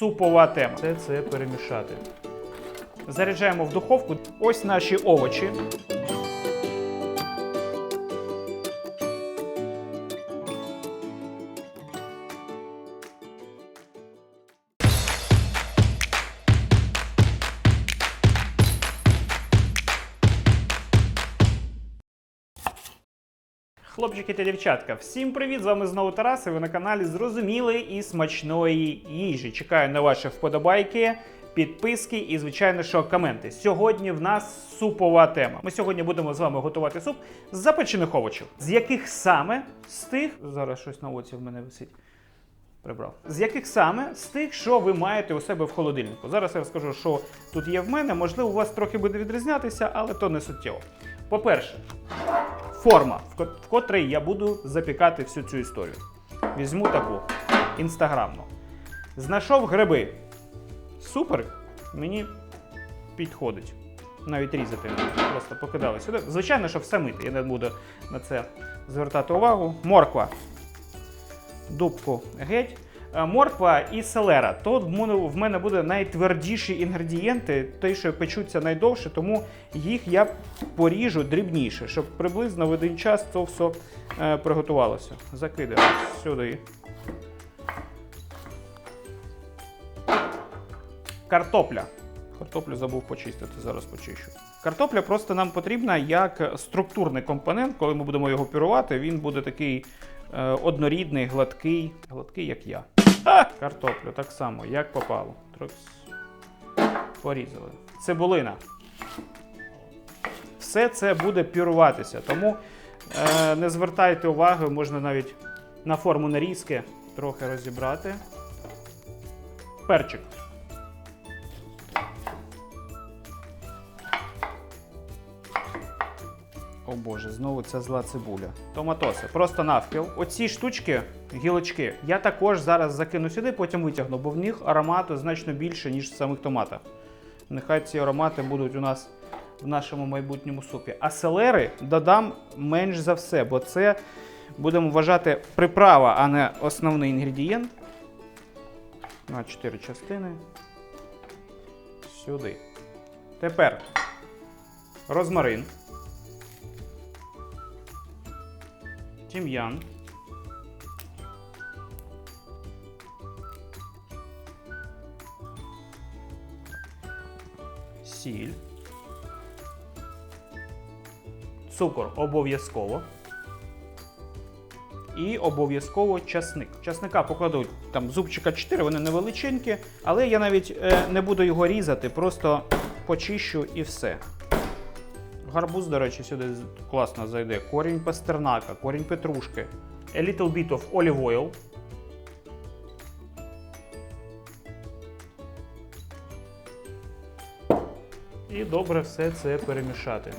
супова тема. Все це перемішати. Заряджаємо в духовку. Ось наші овочі. Хлопчики та дівчатка, всім привіт! З вами знову Тарас, і ви на каналі Зрозумілої і смачної їжі. Чекаю на ваші вподобайки, підписки і, звичайно, що коменти. Сьогодні в нас супова тема. Ми сьогодні будемо з вами готувати суп з запечених овочів. З яких саме з тих. Зараз щось на оці в мене висить. Прибрав. З яких саме з тих, що ви маєте у себе в холодильнику. Зараз я розкажу, що тут є в мене. Можливо, у вас трохи буде відрізнятися, але то не суттєво. По-перше, форма, в ко- котрій я буду запікати всю цю історію. Візьму таку інстаграмну. Знайшов гриби. Супер, мені підходить. Навіть різати просто покидали сюди. Звичайно, що все мити, я не буду на це звертати увагу. Морква. Дубку геть. Е, Морква і селера. Тут в мене- буде найтвердіші інгредієнти, ті, що печуться найдовше, тому їх я поріжу дрібніше, щоб приблизно в один час це все е, приготувалося. Закидаємо сюди. Картопля. Картоплю забув почистити, зараз почищу. Картопля просто нам потрібна як структурний компонент, коли ми будемо його пюрувати, він буде такий е, однорідний, гладкий, гладкий, як я. Картоплю так само, як попало. Порізали. Цибулина. Все це буде пюруватися, тому е, не звертайте уваги, можна навіть на форму нарізки трохи розібрати. Перчик. О Боже, знову ця зла цибуля. Томатоси, просто навпіл. Оці штучки, гілочки, я також зараз закину сюди, потім витягну, бо в них аромату значно більше, ніж в самих томатах. Нехай ці аромати будуть у нас в нашому майбутньому супі. А селери додам менш за все, бо це будемо вважати приправа, а не основний інгредієнт. На 4 частини. Сюди. Тепер розмарин. Тім'ян. Сіль. Цукор обов'язково. І обов'язково часник. Часника покладу там зубчика 4, вони невеличенькі, але я навіть е, не буду його різати, просто почищу і все. Гарбуз, до речі, сюди класно зайде. Корінь пастернака, корінь петрушки. A little bit of olive oil. І добре все це перемішати.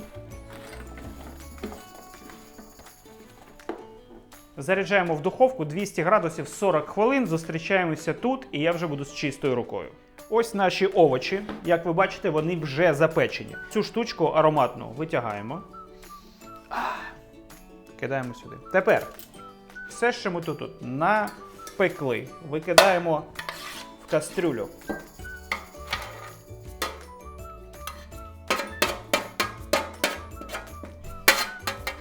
Заряджаємо в духовку 200 градусів 40 хвилин. Зустрічаємося тут, і я вже буду з чистою рукою. Ось наші овочі. Як ви бачите, вони вже запечені. Цю штучку ароматну витягаємо. Кидаємо сюди. Тепер все, що ми тут, тут напекли, викидаємо в кастрюлю.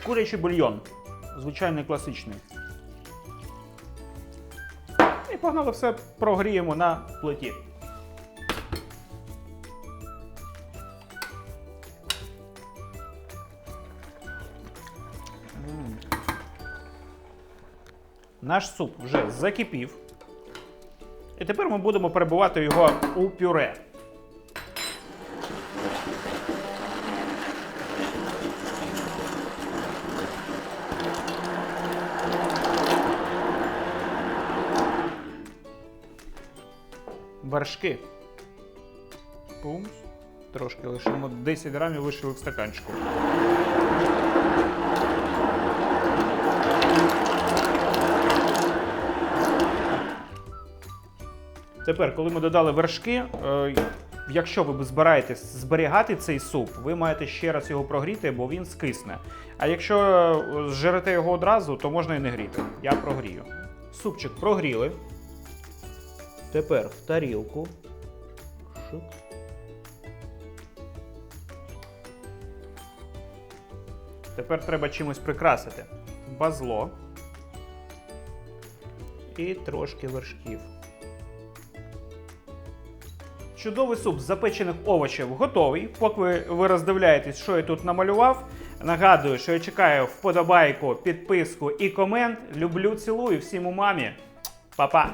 Курячий бульйон. Звичайний класичний. І погнали все прогріємо на плиті. Наш суп вже закипів. І тепер ми будемо перебувати його у пюре. Вершки. Пумс. Трошки лишимо 10 грамів лишили в стаканчику. Тепер, коли ми додали вершки, е, якщо ви збираєтесь зберігати цей суп, ви маєте ще раз його прогріти, бо він скисне. А якщо е, зжерете його одразу, то можна і не гріти. Я прогрію. Супчик прогріли. Тепер в тарілку. Шик. Тепер треба чимось прикрасити. Базло. І трошки вершків. Чудовий суп з запечених овочів готовий. Поки ви- роздивляєтесь, що я тут намалював. Нагадую, що я чекаю вподобайку, підписку і комент. Люблю, цілую всім у мамі. Па-па!